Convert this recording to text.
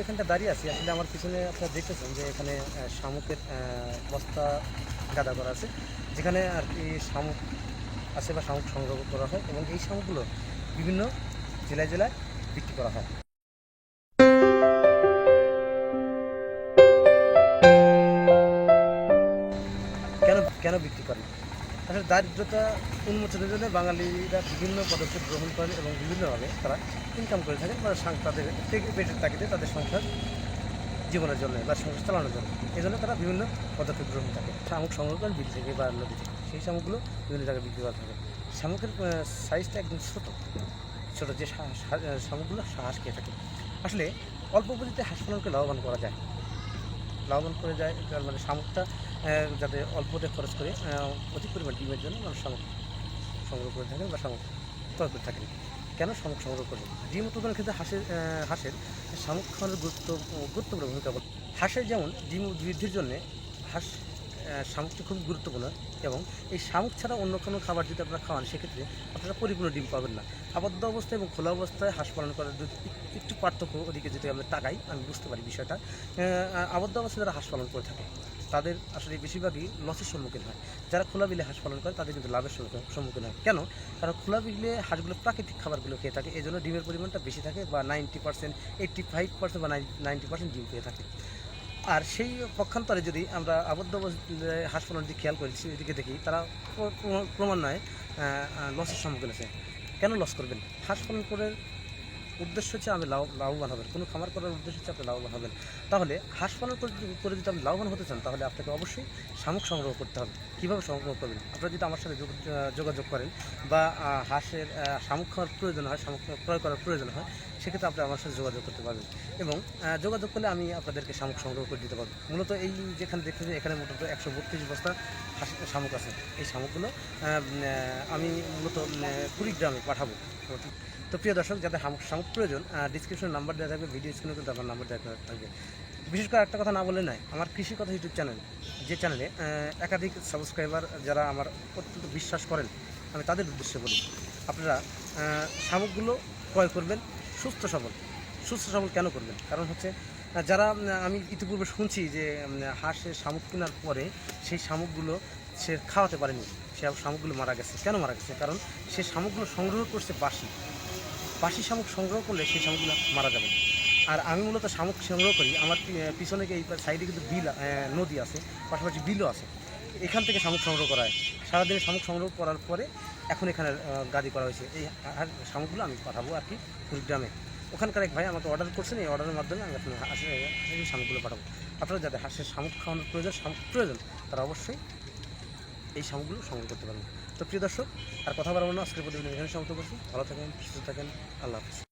যেখানটা দাঁড়িয়ে আছি, আসলে আমার পিছনে আপনারা দেখতেছেন যে এখানে শামুকের বস্তা গাদা করা আছে, যেখানে আর কি শামুক আছে বা শামুক সংগ্রহ করা হয় এবং এই শামুকগুলো বিভিন্ন জেলায় জেলায় বিক্রি করা হয়। কেন কেন বিক্রি করেন? আসলে দারিদ্রতা উন্মোচনের জন্য বাঙালিরা বিভিন্ন পদক্ষেপ গ্রহণ করেন এবং বিভিন্নভাবে তারা ইনকাম করে থাকেন বা তাদের পেট- পেটের তাগিদে তাদের সংসার, জীবনের জন্য বা সংসার চালানোর জন্য। এই জন্য তারা বিভিন্ন পদক্ষেপ গ্রহণ থাকে। শামুক সংগ্রহ করেন বিল থেকে বা নদী থেকে। সেই শামুকগুলো বিভিন্ন জায়গায় বিক্রি করা থাকে। শামুকের সাইজটা একদম ছোট। ছোট যে শামুকগুলো হাঁস খেয়ে থাকে। আসলে অল্প পুঁজিতে হাঁস পালনকে লাভবান করা যায়। লাভবান করে যায় মানে শামুকটা যাতে অল্পতে খরচ করে অধিক পরিমাণ ডিমের জন্য মানুষ শামুক সংগ্রহ করে থাকেন বা শামুক তৈরি করে থাকেন। কেন শামুক সংগ্রহ করবেন ডিম উৎপাদনের ক্ষেত্রে হাঁসের হাঁসের শামুক খাওয়ানোর গুরুত্ব, গুরুত্বপূর্ণ ভূমিকা হাঁসের যেমন ডিম বৃদ্ধির জন্য হাঁস শামুকটি খুব গুরুত্বপূর্ণ এবং এই শামুক ছাড়া অন্য কোনো খাবার যদি আপনারা খাওয়ান, সেক্ষেত্রে আপনারা পরিপূর্ণ ডিম পাবেন না। আবদ্ধ অবস্থায় এবং খোলা অবস্থায় হাঁস পালন করার একটু পার্থক্য ওদিকে যদি আমরা তাকাই, আমি বুঝতে পারি বিষয়টা। আবদ্ধ অবস্থায় যারা হাঁস পালন করে থাকে, তাদের আসলে বেশিরভাগই লসের সম্মুখীন হয়। যারা খোলা বিলে হাঁস পালন করে, তাদের কিন্তু লাভের সম্মুখীন- হয়। কেন? কারণ খোলা বিলে হাঁসগুলো প্রাকৃতিক খাবারগুলো খেয়ে থাকে এই জন্য ডিমের পরিমাণটা বেশি থাকে বা ninety percent, eighty five percent বা নাইনটি পার্সেন্ট ডিম পেয়ে থাকে। আর সেই পক্ষান্তরে যদি আমরা আবদ্ধ অবস্থায় হাঁস পালন দিকে খেয়াল করি, সেদিকে দেখি, তারা ক্রমান্বয়ে লসের সম্মুখীন আছে। কেন লস করবেন? হাঁস পালন করে উদ্দেশ্য হচ্ছে আমি লাভ লাভবান হবেন, কোনো খামার করার উদ্দেশ্য হচ্ছে আপনি লাভবান হবেন। তাহলে হাঁস পালন করে যদি- আপনি লাভবান হতে চান, তাহলে আপনাকে অবশ্যই শামুক সংগ্রহ করতে হবে। কীভাবে সংগ্রহ করবেন? আপনারা যদি আমার সাথে যোগ- যোগাযোগ করেন বা হাঁসের শামুক খাওয়ার প্রয়োজন হয়, শামুক ক্রয় করার প্রয়োজন হয়, সেক্ষেত্রে আপনি আমার সাথে যোগাযোগ করতে পারবেন। এবং যোগাযোগ করলে আমি আপনাদেরকে শামুক সংগ্রহ করে দিতে পারব। মূলত এই যেখানে দেখতেছেন, এখানে মোটামুটি একশো বত্রিশ বস্তা শামুক আছে। এই শামুকগুলো আমি মূলত কুড়িগ্রামে পাঠাবো। তো প্রিয় দর্শক, যাদের শামুক প্রয়োজন ডিসক্রিপশনে নাম্বার দেওয়া থাকবে ভিডিও স্ক্রিনে কিন্তু আপনার নাম্বার দেওয়া থাকবে। বিশেষ করে একটা কথা না বলে নয়, আমার কৃষি কথা ইউটিউব চ্যানেল যে চ্যানেলে একাধিক সাবস্ক্রাইবার যারা আমার অত্যন্ত বিশ্বাস করেন, আমি তাদের উদ্দেশ্যে বলি, আপনারা শামুকগুলো ক্রয় করবেন, সুস্থ সবল। সুস্থ সবল কেন করবেন? কারণ হচ্ছে যারা আমি ইতিপূর্বে শুনছি যে হাঁসের শামুক কেনার পরে সেই শামুকগুলো সে খাওয়াতে পারেনি, সে শামুকগুলো মারা গেছে। কেন মারা গেছে? কারণ সে শামুকগুলো সংগ্রহ করছে বাসি। বাসি শামুক সংগ্রহ করলে সেই শামুকগুলো মারা যাবে। আর আমি মূলত শামুক সংগ্রহ করি। আমার পিছনে এই সাইডে কিন্তু বিল নদী আছে, পাশাপাশি বিলও আছে। এখান থেকে শামুক সংগ্রহ করা হয়। সারাদিনে শামুক সংগ্রহ করার পরে এখন এখানে গাদি করা হয়েছে। এই শামুকগুলো আমি পাঠাবো আর কি কুড়িগ্রামে। ওখানকার এক ভাই আমাকে অর্ডার করছেন, এই অর্ডারের মাধ্যমে আমি আপনার হাঁসের হাঁসের শামুকগুলো পাঠাবো। আপনারা যাদের হাঁসের শামুক খাওয়ানোর প্রয়োজন, শামুক প্রয়োজন, তারা অবশ্যই এই শামুকগুলো সংগ্রহ করতে পারবেন। তো প্রিয় দর্শক, আর কথা বলার জন্য আজকের প্রতিদিন এখানে সমাপ্ত করছি। ভালো থাকেন, সুস্থ থাকেন। আল্লাহ হাফিজ।